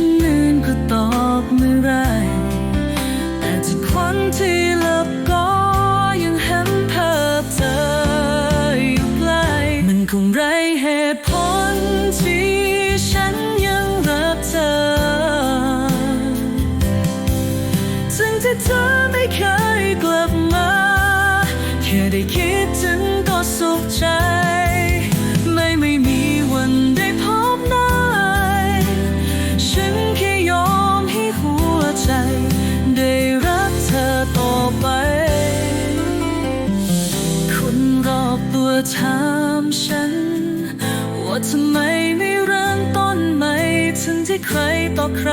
ฉันนั่นก็ตอบไม่ไรแต่ทุกคนที่ลับ เคยต่อใคร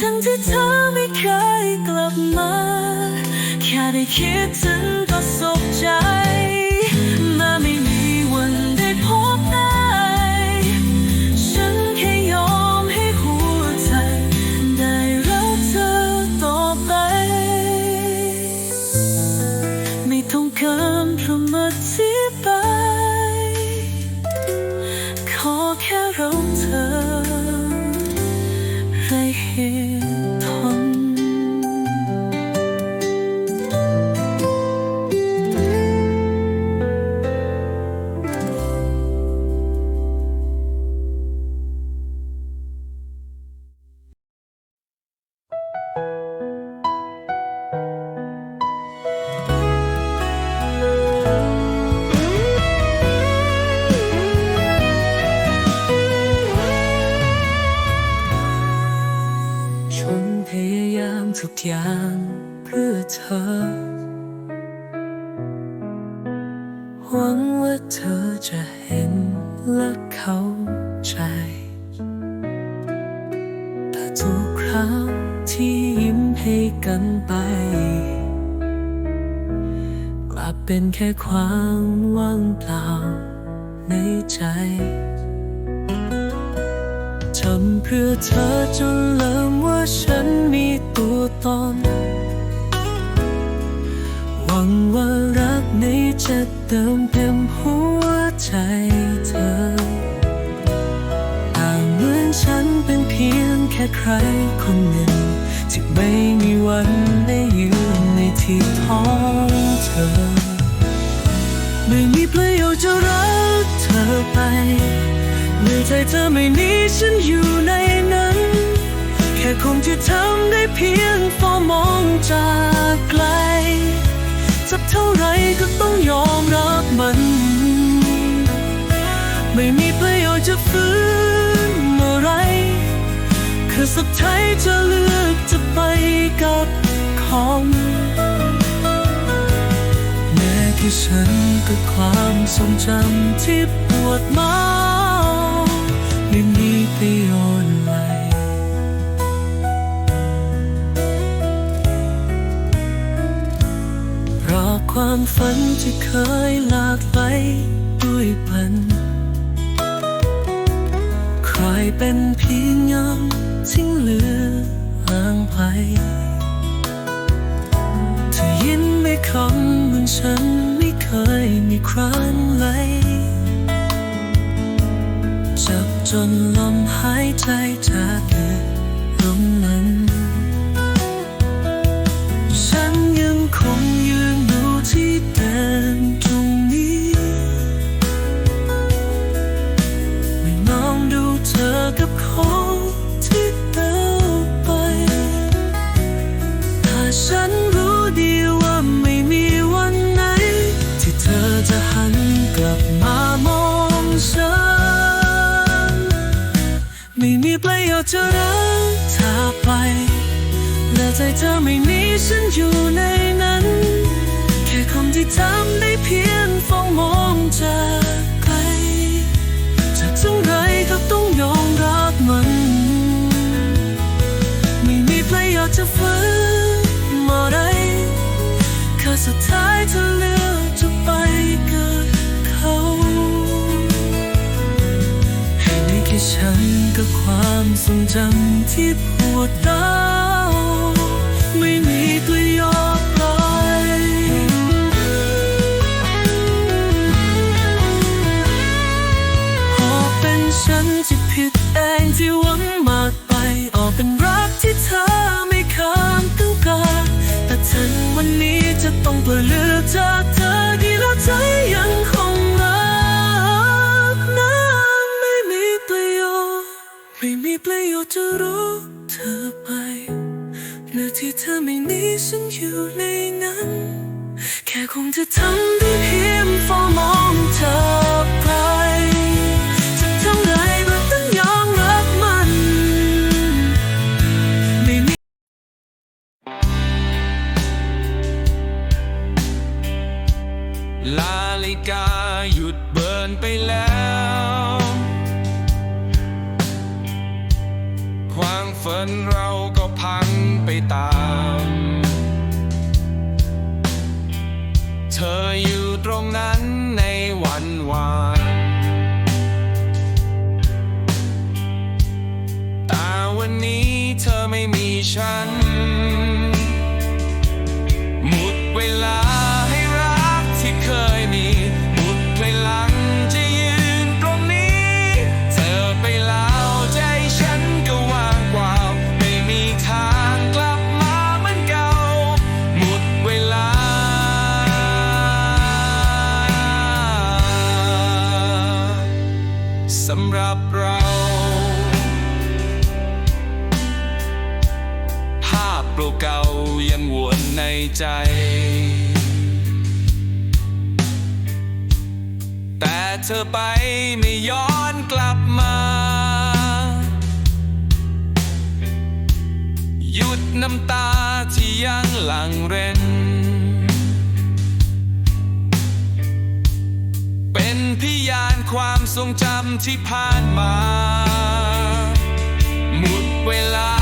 ทั้งที่เธอไม่เคยกลับมา แค่ได้คิดถึงก็สุขใจำเพื่อเธอจนลืมว่าฉันมีตัวตน หวังว่ารักนี้จะเติมเต็มหัวใจเธอ ต่าเหมือนฉันเป็นเพียงแค่ใครคนหนึ่ง ที่ไม่มีวันได้อยู่ในที่ท้องเธอ ไม่มีประโยชน์จะรักเธอไป ใจเธอไม่หนีฉันอยู่ในนั้น แค่คงที่ทำได้เพียงพอมองจากไกลสักเท่าไรก็ต้องยอมรับมัน ไม่มีประโยชน์จะฟื้นเมื่อไรคือสุดท้ายจะเลือกจะไปกับของแม้ที่ฉันกับความทรงจำที่ปวดมา ไม่มีประโยชน์อะไรเพราะความฝันที่เคยหลากไหลด้วยพัน ใครเป็นเพียงยามทิ้งเหลือห่างไกลเธอยินไม่คำเหมือนฉันไม่เคยมีครั้ง จนลมหายใจเธอ เธอไม่มีฉันอยู่ในนั้น แค่คำที่ทำได้เพียงเฝ้ามองจากไกลจะทั้งไรก็ต้องยอมรับมัน ไม่มีประโยชน์จะฝืนอะไรแค่สุดท้ายเธอเลือกจะไปกับเขาให้ได้แค่ฉันกับความทรงจำที่ปวดร้าว วันนี้จะต้องเปลือกจากเธอที่แล้วใจยังคงรักนั้นไม่มีประโยชน์ ไม่มีประโยชน์จะรู้เธอไปเมื่อที่เธอไม่มีฉันอยู่ในนั้น แค่คงจะทำได้เพียงเฝ้ามองเธอ นเราก็พังไปตาม เก่าๆยังวนในใจ แต่เธอไปไม่ย้อนกลับมา หยุดน้ำตาที่ยังหลั่งเร้นเป็นพยานความทรงจำที่ผ่านมา หมดเวลา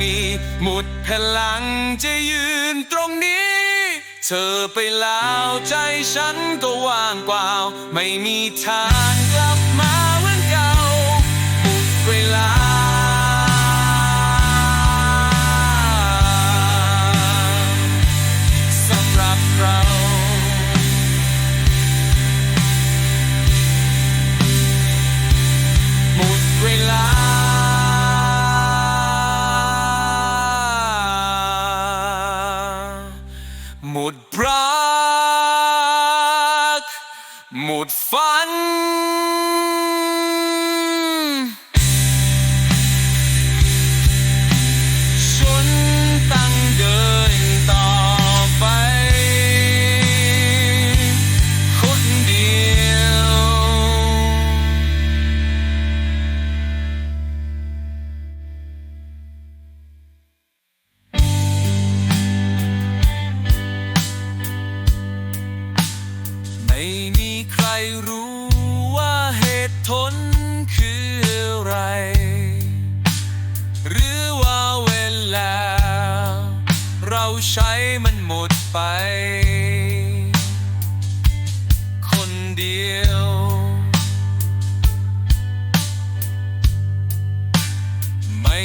มีหมดพลังจะยืนตรงนี้ เธอไปแล้วใจฉันก็ว่างเปล่า ไม่มีทาง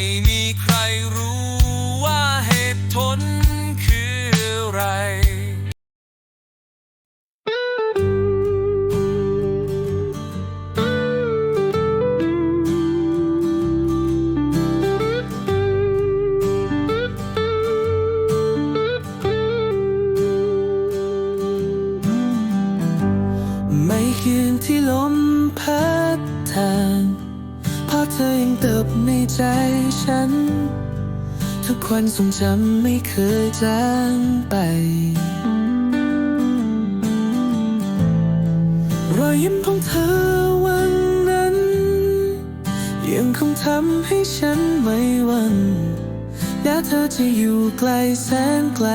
ไม่มีใครรู้ว่าเหตุผลคืออะไร จำไม่เคยจางไป รอยยิ้มของเธอวันนั้น ยังคงทำให้ฉันไม่หวันแม้เธอจะอยู่ไกลแสนไกล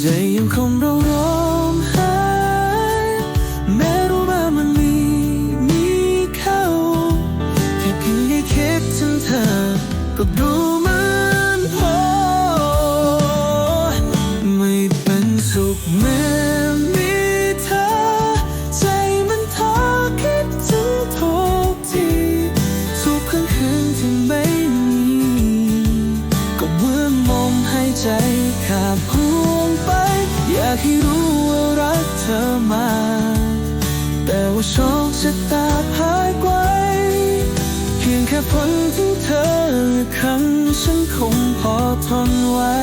ใจยังคงร้อง โชคชะตาพายไกวเพียงแค่พ้นถึงเธอครั้งฉันคงพอทนไว้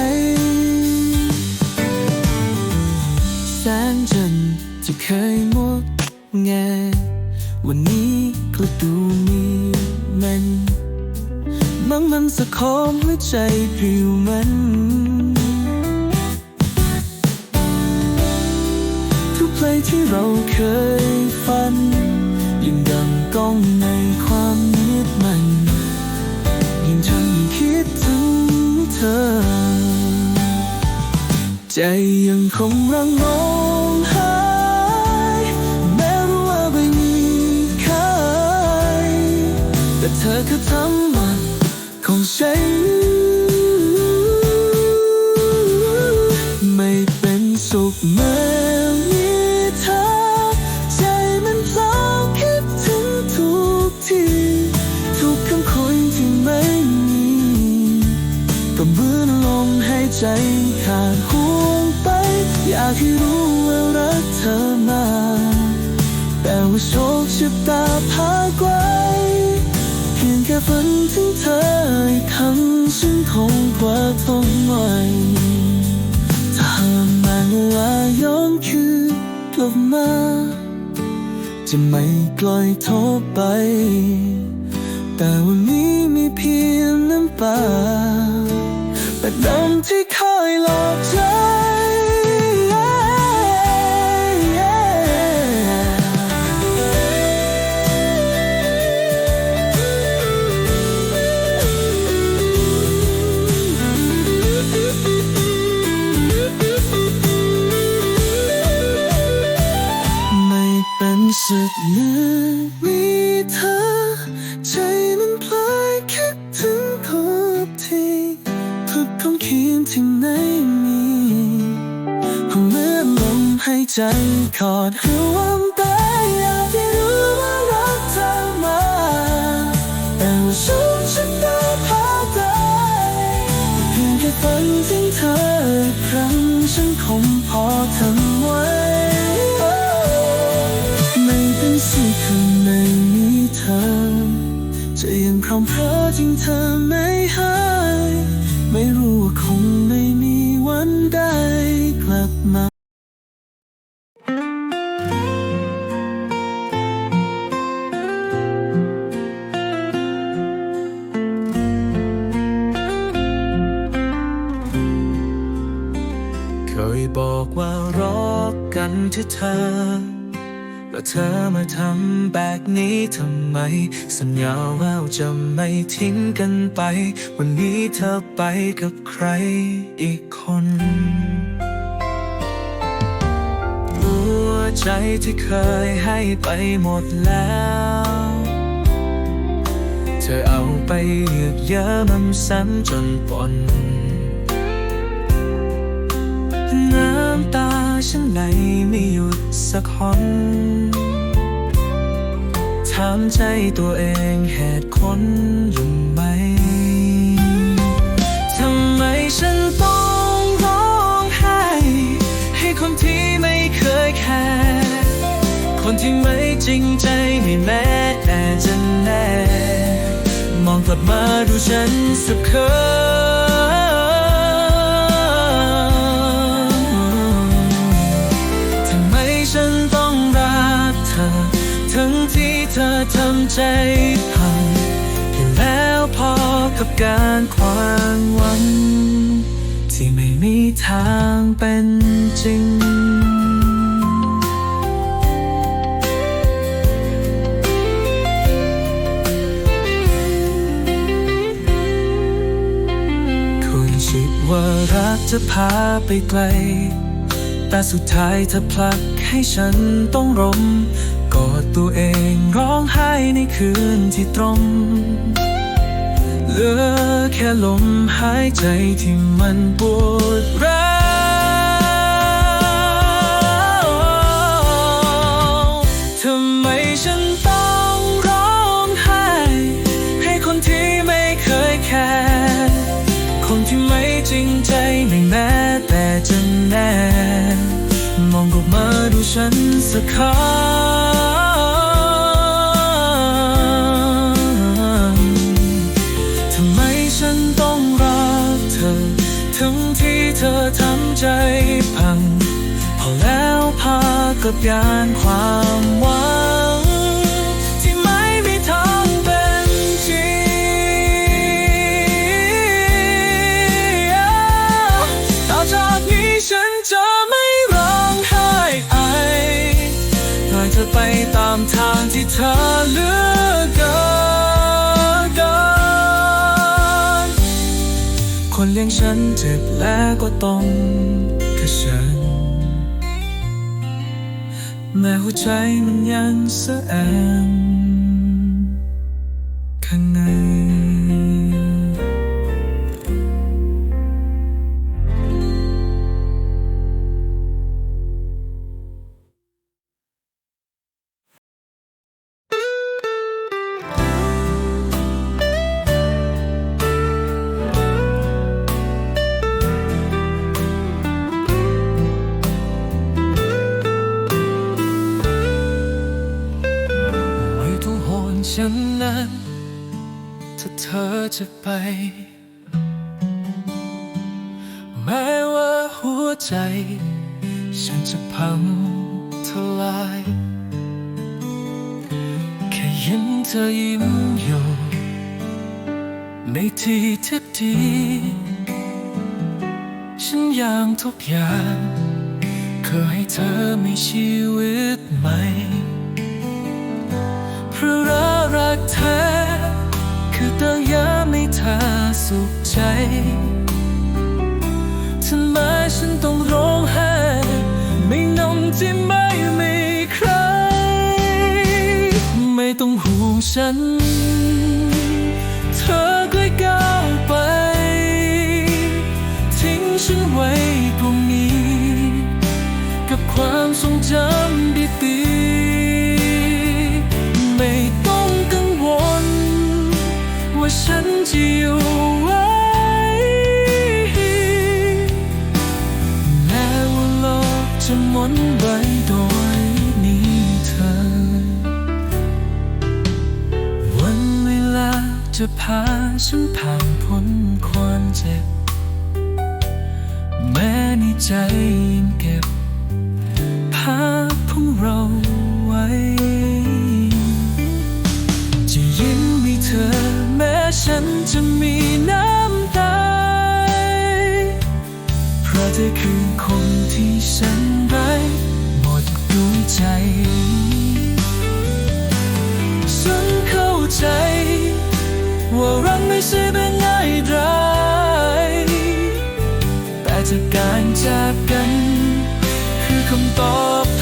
แสงจันทร์ที่เคยงดงาวันนี้ก็ดูมีมันบางมันสะคอมหัวใจผิวมันทุกเพลงที่เราเคยฝัน ยิ่งดังก้องในความมืดมันยิ่งทำให้คิดถึงเธอ ใจยังคงรังงงหายแม้รู้ว่าไม่มีใครแต่เธอคือทั้งหมดของฉัน ใจขาดห่วงไป อยากให้รู้ว่ารักเธอมา แต่ว่าโชคชะตาพาไกวเพียงแค่ฝันถึงเธออีกครั้งฉันคงกว่าทนไหวถ้ามันลาย้อนคืนกลับมา จะไม่ปล่อยโทษไป แต่วันนี้มีเพียงน้ำตาแต่ดำที่คอยหลอกใจไม่เป็นสุดเมื่อมีเธอ ทุกของคืนที่ไหนมีเมื่อลมหายใจขอดรือว่า บอกว่ารักกันเถอะเธอ แล้วเธอมาทำแบบนี้ทำไม สัญญาว่าจะไม่ทิ้งกันไป วันนี้เธอไปกับใครอีกคนหัวใจที่เคยให้ไปหมดแล้ว เธอเอาไปเยือกเย้อมันซ้ำจนปน ฉันไหลไม่หยุดสักหนถามใจตัวเองเหตุผลอยู่ไหม ทำไมฉันต้องร้องไห้ ให้คนที่ไม่เคยแคร์คนที่ไม่จริงใจไม่แม้แต่จะแลมองกลับมาดูฉันสักคน ทำใจพังอยู่แล้วพอกับการความหวังที่ไม่มีทางเป็นจริงคุณคิดว่ารักจะพาไปไกล แต่สุดท้ายเธอผลักให้ฉันต้องรม กอดตัวเองร้องไห้ในคืนที่ตรง เหลือแค่ลมหายใจที่มันปวดร้าวทำไมฉันต้องร้องไห้ ให้คนที่ไม่เคยแคร์คนที่ไม่จริงใจไม่แม้แต่จะแน่ องกลับมาดูฉันสักครั้งทำไมฉันต้องรักเธอ ทั้งที่เธอทำใจพัง พอแล้วพากับยานความ จ็บและก็ต้องกับฉันแม้หัวใจมันยังสะแอน จะพังทลาย แค่เห็นเธอยิ้มอยู่ในที่ที่ดีฉันยังทุกอย่างเคยให้เธอมีชีวิตใหม่เพราะรักเธอ คือเติมยามให้เธอสุขใจทำไมฉันต้อง ฉัน เธอค่อยก้าวไป ทิ้งฉันไว้ตรงนี้ กับความทรงจำดีๆไม่ต้องกังวล ว่าฉันจะอยู่ไว้แม้ว่าโลกจะหมุนไป จะพาฉันผ่านพ้นความเจ็บ แม้ในใจยังเก็บ ภาพของเราไว้ จะยิ้มให้เธอแม้ฉันจะมีน้ำตา เพราะเธอคือคนที่ฉันรักหมดดวงใจ คื